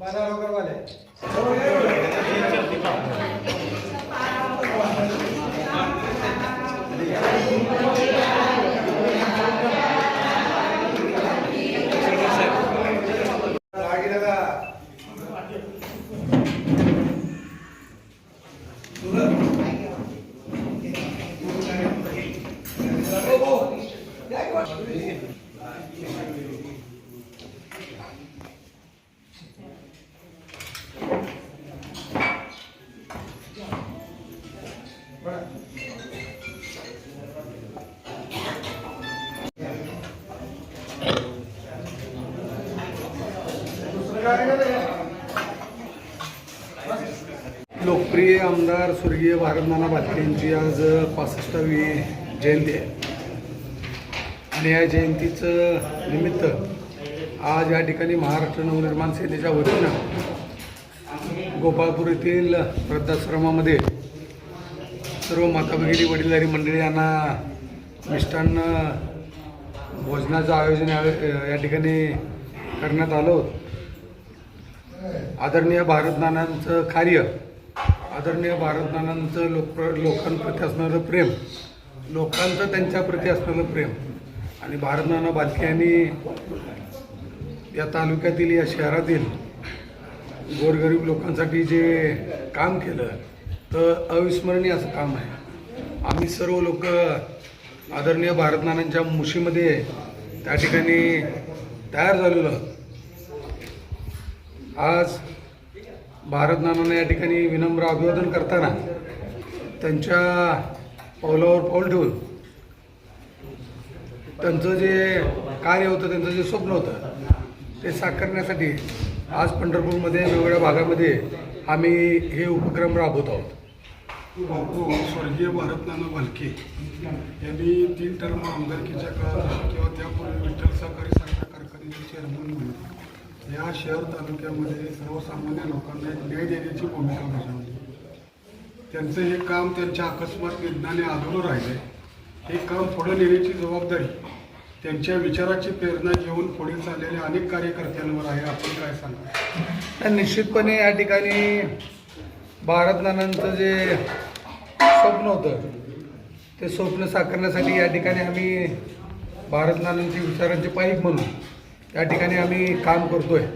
बारा रोकड वाले लोकप्रिय आमदार स्वर्गीय भारतनाना भालके यांची आज पासष्टावी जयंती आहे. आणि या जयंतीचं निमित्त आज या ठिकाणी महाराष्ट्र नवनिर्माण सेनेच्या वतीनं गोपाळपूर येथील वृद्धाश्रमामध्ये सर्व माता भगिनी वडीलधारी मंडळी यांना मिष्टान्न भोजनाचं आयोजन या ठिकाणी करण्यात आलं होतं. आदरणीय भारतनानांचं कार्य आदरणीय भारतनानांचं लोक लोकांप्रती असणारं प्रेम लोकांचं त्यांच्याप्रती असणारं प्रेम. आणि भारतनाना बालके यांनी या तालुक्यातील या शहरातील गोरगरीब लोकांसाठी जे काम केलं तर अविस्मरणीय असं काम आहे. आम्ही सर्व लोक आदरणीय भारतनानांच्या मुशीमध्ये त्या ठिकाणी तयार झालेलो आहोत. आज भारत या ठिकाणी विनम्र अभिवादन करताना त्यांच्या पावलावर पाऊल ठेवून त्यांचं जे कार्य होतं त्यांचं जे स्वप्न होतं ते साकारण्यासाठी आज पंढरपूरमध्ये वेगवेगळ्या भागामध्ये आम्ही हे उपक्रम राबवत आहोत. बापू स्वर्गीय भारतनाना भालके यांनी तीन टर्म आमदारकीच्या काळात किंवा त्यापूर्वी विठ्ठल सहकारी साखर कारखान्याचे चेअरमन म्हणून या शहर तालुक्यामध्ये सर्वसामान्य लोकांना एक न्याय देण्याची भूमिका बजावली. त्यांचं हे काम त्यांच्या अकस्मात निधनाने आधुलं राहिले. हे काम पुढे नेण्याची जबाबदारी त्यांच्या विचाराची प्रेरणा घेऊन पुढे चाललेल्या अनेक कार्यकर्त्यांवर आहे. आपण काय सांगा निश्चितपणे या ठिकाणी भारत जे स्वप्न होतं. ते स्वप्न साकारण्यासाठी या ठिकाणी आम्ही भारत नानांचे विचारांचे पाईप म्हणून या ठिकाणी आम्ही काम करतोय.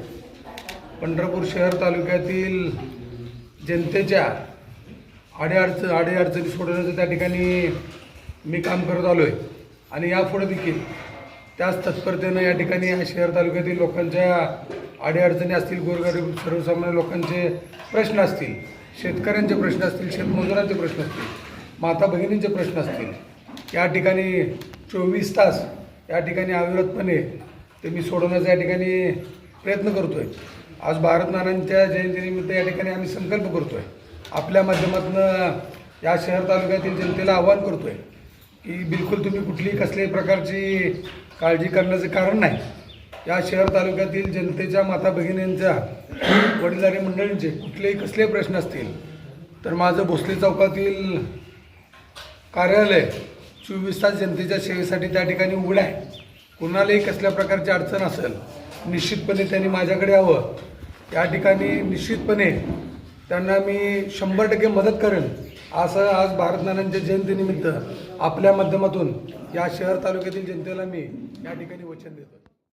पंढरपूर शहर तालुक्यातील जनतेच्या आडेअडच अडीअडचणी सोडवण्याचं त्या ठिकाणी मी काम करत आलो आहे आणि यापुढे देखील त्याच तत्परतेनं या ठिकाणी या शहर तालुक्यातील लोकांच्या अडीअडचणी असतील गोरगरीब सर्वसामान्य लोकांचे प्रश्न असतील शेतकऱ्यांचे प्रश्न असतील शेतमजुरांचे प्रश्न असतील माता भगिनींचे प्रश्न असतील या ठिकाणी चोवीस तास या ठिकाणी अविरतपणे ते मी सोडवण्याचा या ठिकाणी प्रयत्न करतो आहे आज भारत जयंतीनिमित्त या ठिकाणी आम्ही संकल्प करतो आहे आपल्या माध्यमातून या शहर तालुक्यातील जनतेला आव्हान करतो आहे की बिलकुल तुम्ही कुठलीही कसल्याही प्रकारची काळजी करण्याचं कारण नाही. या शहर तालुक्यातील जनतेच्या माता भगिनींच्या वडीलधारी मंडळींचे कुठलेही कसलेही प्रश्न असतील तर माझं भोसले चौकातील कार्यालय चोवीस तास जनतेच्या सेवेसाठी त्या ठिकाणी उघडं आहे. कुणालाही कसल्या प्रकारची अडचण असेल निश्चितपणे त्यांनी माझ्याकडे यावं. या ठिकाणी निश्चितपणे त्यांना मी शंभर टक्के मदत करेन. असं आज भारतनानांच्या जयंतीनिमित्त आपल्या माध्यमातून या शहर तालुक्यातील जनतेला मी या ठिकाणी वचन देतो